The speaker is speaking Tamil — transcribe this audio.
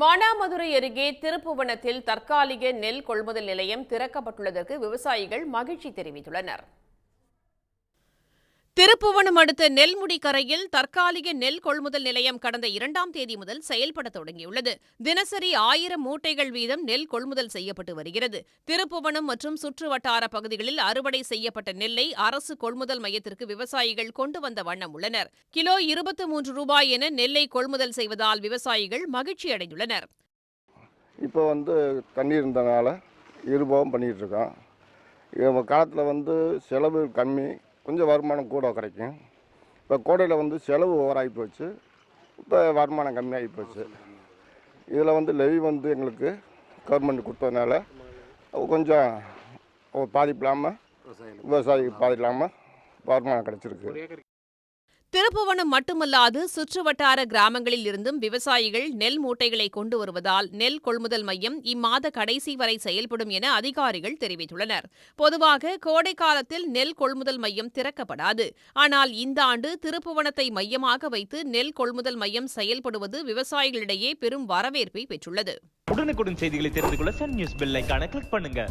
மானாமதுரை அருகே திருப்புவனத்தில் தற்காலிக நெல் கொள்முதல் நிலையம் திறக்கப்பட்டுள்ளதற்கு விவசாயிகள் மகிழ்ச்சி தெரிவித்துள்ளனர். திருப்புவனம் அடுத்த நெல்முடி கரையில் தற்காலிக நெல் கொள்முதல் நிலையம் கடந்த இரண்டாம் தேதி முதல் செயல்பட தொடங்கியுள்ளது. தினசரி ஆயிரம் மூட்டைகள் வீதம் நெல் கொள்முதல் செய்யப்பட்டு வருகிறது. திருப்புவனம் மற்றும் சுற்றுவட்டார பகுதிகளில் அறுவடை செய்யப்பட்ட நெல்லை அரசு கொள்முதல் மையத்திற்கு விவசாயிகள் கொண்டு வந்த வண்ணம் உள்ளனர். கிலோ இருபத்து மூன்று ரூபாய் என நெல்லை கொள்முதல் செய்வதால் விவசாயிகள் மகிழ்ச்சி அடைந்துள்ளனர். இப்போ வந்து தண்ணி இருந்தனால இருபாவும் பண்ணிட்டு இருக்கோம் காலத்தில் வந்து செலவு கம்மி கொஞ்சம் வருமானம் கூட கிடைக்கும். இப்போ கோடையில் வந்து செலவு ஓவராகி போச்சு. இப்போ வருமானம் கம்மியாகி போச்சு. இதில் வந்து லெவி வந்து எங்களுக்கு கவர்மெண்ட் கொடுத்ததுனால கொஞ்சம் பாதிப்பு இல்லாமல் விவசாயிக்கு பாதிப்பு இல்லாமல் வருமானம் கிடச்சிருக்கு. திருப்புவனம் மட்டுமல்லாது சுற்றுவட்டார கிராமங்களில் இருந்தும் விவசாயிகள் நெல் மூட்டைகளை கொண்டு வருவதால் நெல் கொள்முதல் மையம் இம்மாத கடைசி வரை செயல்படும் என அதிகாரிகள் தெரிவித்துள்ளனர். பொதுவாக கோடை காலத்தில் நெல் கொள்முதல் மையம் திறக்கப்படாது. ஆனால் இந்த ஆண்டு திருப்புவனத்தை மையமாக வைத்து நெல் கொள்முதல் மையம் செயல்படுவது விவசாயிகளிடையே பெரும் வரவேற்பை பெற்றுள்ளது. உடனுக்குடன் செய்திகளை தெரிந்து கொள்ள சன் நியூஸ் பெல் கிளிக் பண்ணுங்க.